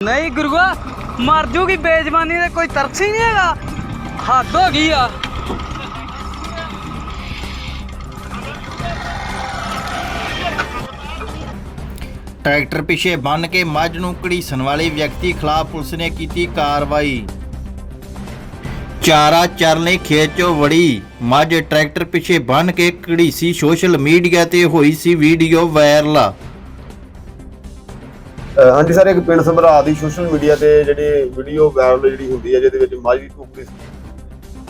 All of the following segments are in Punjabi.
ਨਹੀਂ ਗੁਰੂਆ, ਮਰ ਜੂਗੀ ਬੇਜ਼ਬਾਨੀ ਤੇ ਕੋਈ ਤਰਸ ਹੀ ਨਹੀਂ ਹੈਗਾ। ਹੱਦ ਹੋ ਗਈ ਆ। ਟਰੈਕਟਰ ਪਿੱਛੇ ਬੰਨ ਕੇ ਮੱਝ ਨੂੰ ਘੜੀਸਣ ਵਾਲੇ ਵਿਅਕਤੀ ਖਿਲਾਫ ਪੁਲਿਸ ਨੇ ਕੀਤੀ ਕਾਰਵਾਈ। ਚਾਰਾ ਚਰਨ ਲਈ ਖੇਤ ਚੋਂ ਵੜੀ ਮੱਝ ਟਰੈਕਟਰ ਪਿੱਛੇ ਬੰਨ ਕੇ ਘੜੀਸੀ ਸੋਸ਼ਲ ਮੀਡੀਆ ਤੇ ਹੋਈ ਸੀ ਵੀਡੀਓ ਵਾਇਰਲ। ਹਾਂਜੀ ਸਰ ਇੱਕ ਪਿੰਡ ਸਮਰਾ ਦੀ ਸੋਸ਼ਲ ਮੀਡੀਆ ਤੇ ਜਿਹੜੀ ਵੀਡੀਓ ਵਾਇਰਲ ਜਿਹੜੀ ਹੁੰਦੀ ਹੈ ਜਿਹਦੇ ਵਿੱਚ ਮਾਝ ਦੀ ਟੁਕੜੀ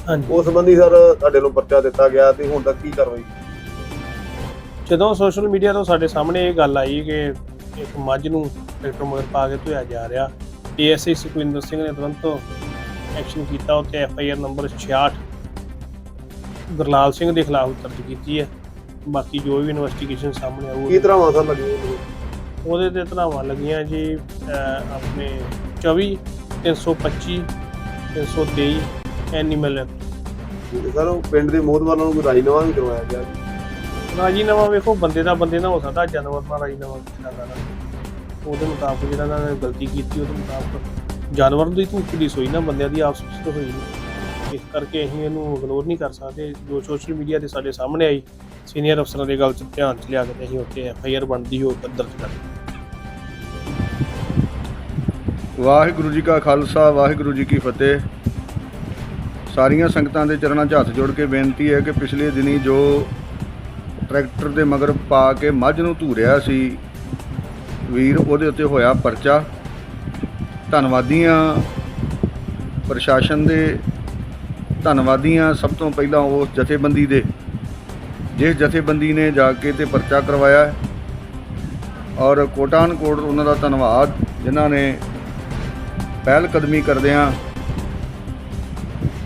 ਹਾਂਜੀ। ਉਸ ਸੰਬੰਧੀ ਸਰ ਤੁਹਾਡੇ ਨੂੰ ਪਰਚਾ ਦਿੱਤਾ ਗਿਆ ਤੇ ਹੁਣ ਤੱਕ ਕੀ ਕਾਰਵਾਈ? ਜਦੋਂ ਸੋਸ਼ਲ ਮੀਡੀਆ ਤੋਂ ਸਾਡੇ ਸਾਹਮਣੇ ਇਹ ਗੱਲ ਆਈ ਕਿ ਇੱਕ ਮੱਝ ਨੂੰ ਟਰੈਕਟਰ ਮਗਰ ਪਾ ਕੇ ਧੋਇਆ ਜਾ ਰਿਹਾ ਏਐਸਆਈ ਸੁਖਵਿੰਦਰ ਸਿੰਘ ਨੇ ਤੁਰੰਤ ਐਕਸ਼ਨ ਕੀਤਾ ਉੱਤੇ ਐਫਆਈਆਰ ਨੰਬਰ 66 ਗੁਰਲਾਲ ਸਿੰਘ ਦੇ ਖਿਲਾਫ ਦਰਜ ਕੀਤੀ ਹੈ। ਬਾਕੀ ਜੋ ਵੀ ਇਨਵੈਸਟੀਗੇਸ਼ਨ ਸਾਹਮਣੇ ਕੀ ਆਊਗੀ ਤਰ੍ਹਾਂ ਵਾਸਾ ਲੱਗੀ ਉਹਦੇ ਤੇ ਧਰਾਵਾਂ ਲੱਗੀਆਂ ਜੀ ਆਪਣੇ 24 325 323 ਐਨੀਮਲ। ਸਰ ਉਹ ਪਿੰਡ ਦੇ ਮੋਹਦਵਾਰਾਂ ਨੂੰ ਕੋਈ ਰਾਜੀਨਾਮਾ ਵੀ ਕਰਵਾਇਆ ਗਿਆ ਰਾਜੀਨਾਮਾ ਵੇਖੋ ਬੰਦੇ ਦਾ ਬੰਦੇ ਨਾਲ ਹੋ ਸਕਦਾ ਜਾਨਵਰ ਨਾਲ ਰਾਜੀਨਾਮਾ ਕੀਤਾ ਜਾਣਾ। ਉਹਦੇ ਮੁਤਾਬਕ ਜਿਹੜਾ ਇਹਨਾਂ ਨੇ ਗਲਤੀ ਕੀਤੀ ਉਹਦੇ ਮੁਤਾਬਕ ਜਾਨਵਰ ਦੀ ਦੀ ਸੋਈ ਨਾ ਬੰਦਿਆਂ ਦੀ ਆਪਸ ਵਿੱਚ ਤਾਂ ਹੋਈ ਇਸ ਕਰਕੇ ਅਸੀਂ ਇਹਨੂੰ ਇਗਨੋਰ ਨਹੀਂ ਕਰ ਸਕਦੇ। ਜੋ ਸੋਸ਼ਲ ਮੀਡੀਆ ਤੇ ਸਾਡੇ ਸਾਹਮਣੇ ਆਈ ਸੀਨੀਅਰ ਅਫਸਰਾਂ ਦੇ ਗੱਲ ਚ ਧਿਆਨ ਚ ਲਿਆ ਕੇ ਅਸੀਂ ਉੱਤੇ ਐਫ ਆਈ ਆਰ ਬਣਦੀ ਹੋ ਦਰਜ ਕਰ ਵਾਹਿਗੁਰੂ ਜੀ ਕਾ ਖਾਲਸਾ, ਵਾਹਿਗੁਰੂ ਜੀ ਕੀ ਫਤਿਹ। ਸਾਰੀਆਂ ਸੰਗਤਾਂ ਦੇ ਚਰਨਾਂ 'ਚ ਹੱਥ ਜੋੜ ਕੇ ਬੇਨਤੀ ਹੈ ਕਿ ਪਿਛਲੇ ਦਿਨੀ ਜੋ ਟਰੈਕਟਰ ਦੇ ਮਗਰ ਪਾ ਕੇ ਮੱਝ ਨੂੰ ਧੂਰਿਆ ਸੀ, ਵੀਰ ਉਹਦੇ ਉੱਤੇ ਹੋਇਆ ਪਰਚਾ। ਧੰਨਵਾਦੀਆਂ ਪ੍ਰਸ਼ਾਸਨ ਦੇ, ਧੰਨਵਾਦੀਆਂ ਸਭ ਤੋਂ ਪਹਿਲਾਂ ਉਸ ਜਥੇਬੰਦੀ ਦੇ, ਜਿਸ ਜਥੇਬੰਦੀ ਨੇ ਜਾ ਕੇ ਤੇ ਪਰਚਾ ਕਰਵਾਇਆ ਔਰ ਕੋਟਾਨ ਕੋਟ ਉਹਨਾਂ ਦਾ ਧੰਨਵਾਦ, ਜਿਨ੍ਹਾਂ ਨੇ ਪਹਿਲ ਕਦਮੀ ਕਰਦਿਆਂ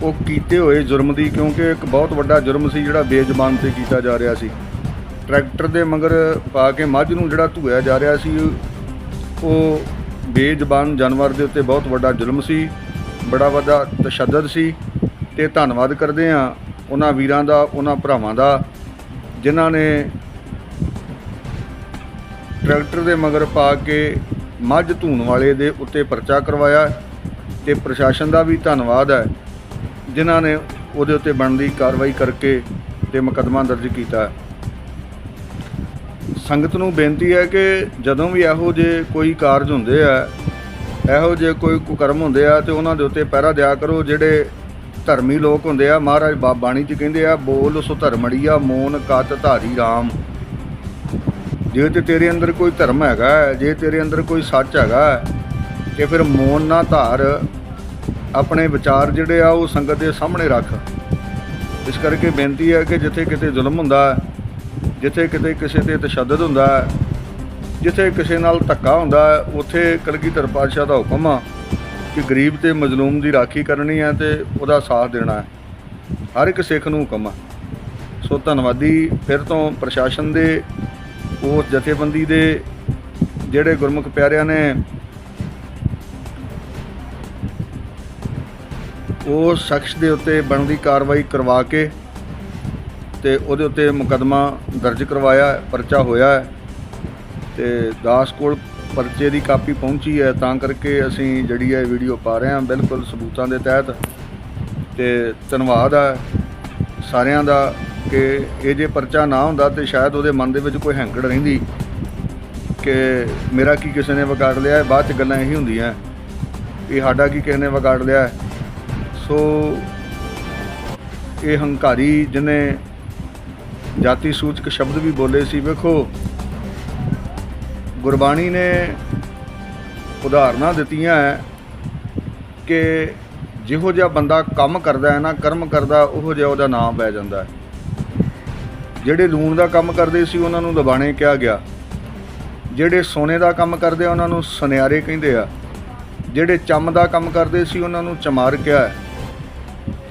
ਉਹ ਕੀਤੇ ਹੋਏ ਜੁਰਮ ਦੀ, ਕਿਉਂਕਿ ਇੱਕ ਬਹੁਤ ਵੱਡਾ ਜੁਰਮ ਸੀ ਜਿਹੜਾ ਬੇਜ਼ਬਾਨ ਤੇ ਕੀਤਾ ਜਾ ਰਿਹਾ ਸੀ। ਟਰੈਕਟਰ ਦੇ ਮਗਰ ਪਾ ਕੇ ਮੱਝ ਨੂੰ ਜਿਹੜਾ ਧੂਇਆ ਜਾ ਰਿਹਾ ਸੀ, ਉਹ ਬੇਜ਼ਬਾਨ ਜਾਨਵਰ ਦੇ ਉੱਤੇ ਬਹੁਤ ਵੱਡਾ ਜ਼ੁਲਮ ਸੀ, ਬੜਾ ਵੱਡਾ ਤਸ਼ੱਦਦ ਸੀ ਤੇ ਧੰਨਵਾਦ ਕਰਦੇ ਆ ਉਹਨਾਂ ਵੀਰਾਂ ਦਾ, ਉਹਨਾਂ ਭਰਾਵਾਂ ਦਾ, ਜਿਨ੍ਹਾਂ ਨੇ ਟਰੈਕਟਰ ਦੇ ਮਗਰ ਪਾ ਕੇ ਮੱਝ ਧੂਣ ਵਾਲੇ ਦੇ ਉੱਤੇ ਪਰਚਾ ਕਰਵਾਇਆ ਤੇ ਪ੍ਰਸ਼ਾਸਨ ਦਾ ਵੀ ਧੰਨਵਾਦ ਹੈ, ਜਿਨ੍ਹਾਂ ਨੇ ਉਹਦੇ ਉੱਤੇ ਬਣਦੀ ਕਾਰਵਾਈ ਕਰਕੇ ਤੇ ਮੁਕੱਦਮਾ ਦਰਜ ਕੀਤਾ ਸੰਗਤ ਨੂੰ ਬੇਨਤੀ ਹੈ ਕਿ ਜਦੋਂ ਵੀ ਇਹੋ ਜਿਹੇ ਕੋਈ ਕਾਰਜ ਹੁੰਦੇ ਆ, ਇਹੋ ਜਿਹੇ ਕੋਈ ਕੁਕਰਮ ਹੁੰਦੇ ਆ, ਤੇ ਉਹਨਾਂ ਦੇ ਉੱਤੇ ਪਹਿਰਾ ਦਿਆ ਕਰੋ, ਜਿਹੜੇ ਧਰਮੀ ਲੋਕ ਹੁੰਦੇ ਆ, ਮਹਾਰਾਜ ਬਾ- ਬਾਣੀ ਚ ਕਹਿੰਦੇ ਆ, ਬੋਲ ਸੋ ਧਰਮੜੀਆ, ਮੋਨ ਕਤ ਧਾਰੀ RAM ਜੇ ਤੇ ਤੇਰੇ ਅੰਦਰ ਕੋਈ ਧਰਮ ਹੈਗਾ ਜੇ ਤੇਰੇ ਅੰਦਰ ਕੋਈ ਸੱਚ ਹੈਗਾ ਹੈ, ਤੇ ਫਿਰ ਮੋਨ ਨਾ ਧਾਰ ਆਪਣੇ ਵਿਚਾਰ ਜਿਹੜੇ ਆ ਉਹ ਸੰਗਤ ਦੇ ਸਾਹਮਣੇ ਰੱਖ। ਇਸ ਕਰਕੇ ਬੇਨਤੀ ਹੈ ਕਿ ਜਿੱਥੇ ਕਿਤੇ ਜ਼ੁਲਮ ਹੁੰਦਾ ਜਿੱਥੇ ਕਿਤੇ ਕਿਸੇ ਤੇ ਤਸ਼ੱਦਦ ਹੁੰਦਾ ਜਿੱਥੇ ਕਿਸੇ ਨਾਲ ਧੱਕਾ ਹੁੰਦਾ ਹੈ, ਉੱਥੇ ਕਲਗੀਧਰ ਪਾਤਸ਼ਾਹ ਦਾ ਹੁਕਮ ਆ ਕਿ ਗਰੀਬ ਤੇ ਮਜ਼ਲੂਮ ਦੀ ਰਾਖੀ ਕਰਨੀ ਹੈ ਤੇ ਉਹਦਾ ਸਾਥ ਦੇਣਾ ਹੈ। ਹਰ ਇੱਕ ਸਿੱਖ ਨੂੰ ਹੁਕਮ ਆ। ਸੋ ਧੰਨਵਾਦੀ ਫਿਰ ਤੋਂ ਪ੍ਰਸ਼ਾਸਨ ਦੇ ਉਸ ਜਥੇਬੰਦੀ ਦੇ ਜਿਹੜੇ ਗੁਰਮੁਖ ਪਿਆਰਿਆਂ ਨੇ ਉਸ ਸ਼ਖਸ ਦੇ ਉੱਤੇ ਬਣਦੀ ਕਾਰਵਾਈ ਕਰਵਾ ਕੇ ਤੇ ਉਹਦੇ ਉੱਤੇ ਮੁਕੱਦਮਾ ਦਰਜ ਕਰਵਾਇਆ, ਪਰਚਾ ਹੋਇਆ ਹੈ ਤੇ ਦਾਸ ਕੋਲ ਪਰਚੇ ਦੀ ਕਾਪੀ ਪਹੁੰਚੀ ਹੈ, ਤਾਂ ਕਰਕੇ ਅਸੀਂ ਜਿਹੜੀ ਹੈ ਵੀਡੀਓ ਪਾ ਰਹੇ ਹਾਂ ਬਿਲਕੁਲ ਸਬੂਤਾਂ ਦੇ ਤਹਿਤ ਤੇ ਧੰਨਵਾਦ ਹੈ ਸਾਰਿਆਂ ਦਾ ਕਿ ਇਹ ਜੇ ਪਰਚਾ ਨਾ ਹੁੰਦਾ ਤੇ ਸ਼ਾਇਦ ਉਹਦੇ ਮਨ ਦੇ ਵਿੱਚ ਕੋਈ ਹੈਂਕੜ ਰਹਿੰਦੀ ਕਿ ਮੇਰਾ ਕੀ ਕਿਸੇ ਨੇ ਵਿਗਾੜ ਲਿਆ ਬਾਅਦ ਚ ਗੱਲਾਂ ਇਹੀ ਹੁੰਦੀਆਂ। ਇਹ ਸਾਡਾ ਕੀ ਕਿਸੇ ਨੇ ਵਿਗਾੜ ਲਿਆ। ਸੋ ਇਹ ਹੰਕਾਰੀ ਜਿਹਨੇ ਜਾਤੀ ਸੂਚਕ ਸ਼ਬਦ ਵੀ ਬੋਲੇ ਸੀ, ਵੇਖੋ, ਗੁਰਬਾਣੀ ਨੇ ਉਦਾਹਰਨਾਂ ਦਿੱਤੀਆਂ ਹੈ ਕਿ ਜਿਹੋ ਜਿਹਾ ਬੰਦਾ ਕੰਮ ਕਰਦਾ ਹੈ ਨਾ, ਕਰਮ ਕਰਦਾ, ਉਹੋ ਜਿਹਾ ਉਹਦਾ ਨਾਮ ਪੈ ਜਾਂਦਾ ਹੈ। ਜਿਹੜੇ ਲੂਣ ਦਾ ਕੰਮ ਕਰਦੇ ਸੀ, ਉਹਨਾਂ ਨੂੰ ਦਬਾਣੇ ਕਿਹਾ ਗਿਆ। ਜਿਹੜੇ ਸੋਨੇ ਦਾ ਕੰਮ ਕਰਦੇ ਆ, ਉਹਨਾਂ ਨੂੰ ਸੁਨਿਆਰੇ ਕਹਿੰਦੇ ਆ। ਜਿਹੜੇ ਚੰਮ ਦਾ ਕੰਮ ਕਰਦੇ ਸੀ, ਉਹਨਾਂ ਨੂੰ ਚਮਾਰ ਕਿਹਾ ਹੈ।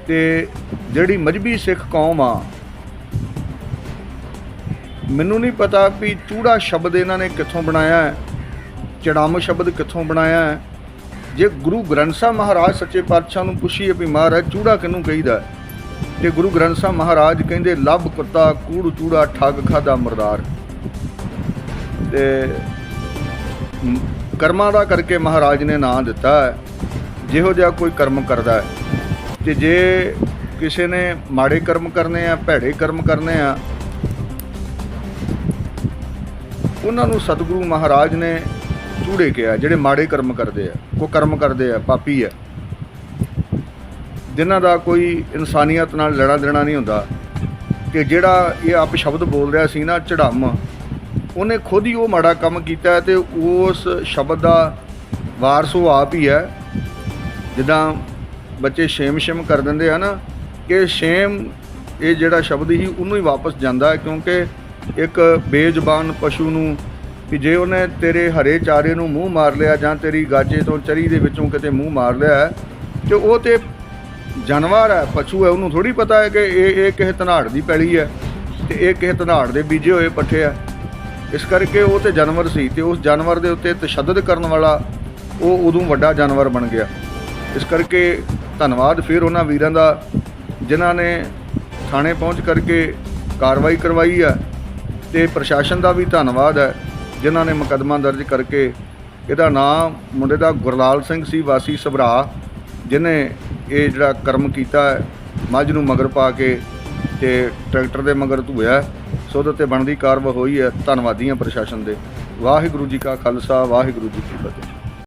ਤੇ ਜਿਹੜੀ ਮਜਬੀ ਸਿੱਖ ਕੌਮ ਆ, ਮੈਨੂੰ ਨਹੀਂ ਪਤਾ ਵੀ ਚੂੜਾ ਸ਼ਬਦ ਇਹਨਾਂ ਨੇ ਕਿੱਥੋਂ ਬਣਾਇਆ ਹੈ, ਚੜਾਮ ਸ਼ਬਦ ਕਿੱਥੋਂ ਬਣਾਇਆ ਹੈ। ਜੇ ਗੁਰੂ ਗ੍ਰੰਥ ਸਾਹਿਬ ਮਹਾਰਾਜ ਸੱਚੇ ਪਾਤਸ਼ਾਹ ਨੂੰ ਪੁੱਛੀਏ ਵੀ ਮਹਾਰਾਜ, ਚੂੜਾ ਕਿਹਨੂੰ ਕਹੀਦਾ ਹੈ? ਤੇ ਗੁਰੂ ਗ੍ਰੰਥ ਸਾਹਿਬ ਮਹਾਰਾਜ ਕਹਿੰਦੇ, ਲੱਭ ਕੁੱਤਾ, ਕੂੜ, ਚੂੜਾ, ਠੱਗ, ਖਾਦਾ, ਮਰਦਾਰ। ਤੇ ਕਰਮਾਂ ਦਾ ਕਰਕੇ ਮਹਾਰਾਜ ਨੇ ਨਾਂ ਦਿੱਤਾ ਹੈ। ਜਿਹੋ ਜਿਹਾ ਕੋਈ ਕਰਮ ਕਰਦਾ ਹੈ। ਤੇ ਜੇ ਕਿਸੇ ਨੇ ਮਾੜੇ ਕਰਮ ਕਰਨੇ ਆ, ਭੈੜੇ ਕਰਮ ਕਰਨੇ ਆ, ਉਹਨਾਂ ਨੂੰ ਸਤਿਗੁਰੂ ਮਹਾਰਾਜ ਨੇ ਚੂੜੇ ਕਿਹਾ, ਜਿਹੜੇ ਮਾੜੇ ਕਰਮ ਕਰਦੇ ਆ ਕੋ ਕਰਮ ਕਰਦੇ ਆ, ਪਾਪੀ ਆ। ਜਿਨ੍ਹਾਂ ਦਾ ਕੋਈ ਇਨਸਾਨੀਅਤ ਨਾਲ ਲੜਾ ਦੇਣਾ ਨਹੀਂ ਹੁੰਦਾ ਕਿ ਜਿਹੜਾ ਇਹ ਆਪ ਸ਼ਬਦ ਬੋਲ ਰਿਹਾ ਸੀ ਨਾ ਚੜਾਮ ਉਹਨੇ ਖੁਦ ਹੀ ਉਹ ਮਾੜਾ ਕੰਮ ਕੀਤਾ ਹੈ ਤੇ ਉਸ ਸ਼ਬਦ ਦਾ ਵਾਰਸ ਉਹ ਆਪ ਹੀ ਹੈ। ਜਿੱਦਾਂ ਬੱਚੇ ਸ਼ੇਮ ਸ਼ੇਮ ਕਰ ਦਿੰਦੇ ਆ ਨਾ ਕਿ ਸ਼ੇਮ ਇਹ ਜਿਹੜਾ ਸ਼ਬਦ ਹੀ ਉਹਨੂੰ ਹੀ ਵਾਪਸ ਜਾਂਦਾ ਹੈ ਕਿਉਂਕਿ ਇੱਕ ਬੇਜ਼ਬਾਨ ਪਸ਼ੂ ਨੂੰ ਕਿ ਜੇ ਉਹਨੇ ਤੇਰੇ ਹਰੇ ਚਾਰੇ ਨੂੰ ਮੂੰਹ ਮਾਰ ਲਿਆ ਜਾਂ ਤੇਰੀ ਗਾਜੇ ਤੋਂ ਚਰੀ ਦੇ ਵਿੱਚੋਂ ਕਿਤੇ ਮੂੰਹ ਮਾਰ ਲਿਆ ਹੈ, ਤੇ ਉਹ ਤੇ ਜਾਨਵਰ ਹੈ, ਪਸ਼ੂ ਹੈ, ਉਹਨੂੰ ਥੋੜੀ ਪਤਾ ਹੈ ਕਿ ਇਹ ਇਹ ਕਿਸੇ ਧਨਾੜ ਦੀ ਪੈਲੀ ਹੈ ਤੇ ਇਹ ਕਿਸੇ ਧਨਾੜ ਦੇ ਬੀਜੇ ਹੋਏ ਪੱਠੇ ਆ ਇਸ ਕਰਕੇ ਉਹ ਤੇ ਜਾਨਵਰ ਸੀ ਤੇ ਉਸ ਜਾਨਵਰ ਦੇ ਉੱਤੇ ਤਸ਼ੱਦਦ ਕਰਨ ਵਾਲਾ ਉਹ ਉਦੋਂ ਵੱਡਾ ਜਾਨਵਰ ਬਣ ਗਿਆ। ਇਸ ਕਰਕੇ ਧੰਨਵਾਦ ਫਿਰ ਉਹਨਾਂ ਵੀਰਾਂ ਦਾ ਜਿਨ੍ਹਾਂ ਨੇ ਥਾਣੇ ਪਹੁੰਚ ਕਰਕੇ ਕਾਰਵਾਈ ਕਰਵਾਈ ਹੈ ਤੇ ਪ੍ਰਸ਼ਾਸਨ ਦਾ ਵੀ ਧੰਨਵਾਦ ਹੈ, ਜਿਨ੍ਹਾਂ ਨੇ ਮੁਕੱਦਮਾ ਦਰਜ ਕਰਕੇ। ਇਹਦਾ ਨਾਮ ਮੁੰਡੇ ਦਾ ਗੁਰਲਾਲ ਸਿੰਘ ਸੀ, ਵਾਸੀ ਸਭਰਾ ਜਿਨੇ ਇਹ ਜਿਹੜਾ ਕਰਮ ਕੀਤਾ ਹੈ, ਮੱਝ ਨੂੰ ਮਗਰ ਪਾ ਕੇ ਤੇ ਟਰੈਕਟਰ ਦੇ ਮਗਰ ਧੂਇਆ ਸੋ ਉਹਦੇ ਤੇ ਬਣਦੀ ਕਾਰਵਾਈ ਹੋਈ ਹੈ ਧੰਨਵਾਦੀਆਂ ਪ੍ਰਸ਼ਾਸਨ ਦੇ। ਵਾਹਿਗੁਰੂ ਜੀ ਕਾ ਖਾਲਸਾ, ਵਾਹਿਗੁਰੂ ਜੀ ਕੀ ਫਤਿਹ।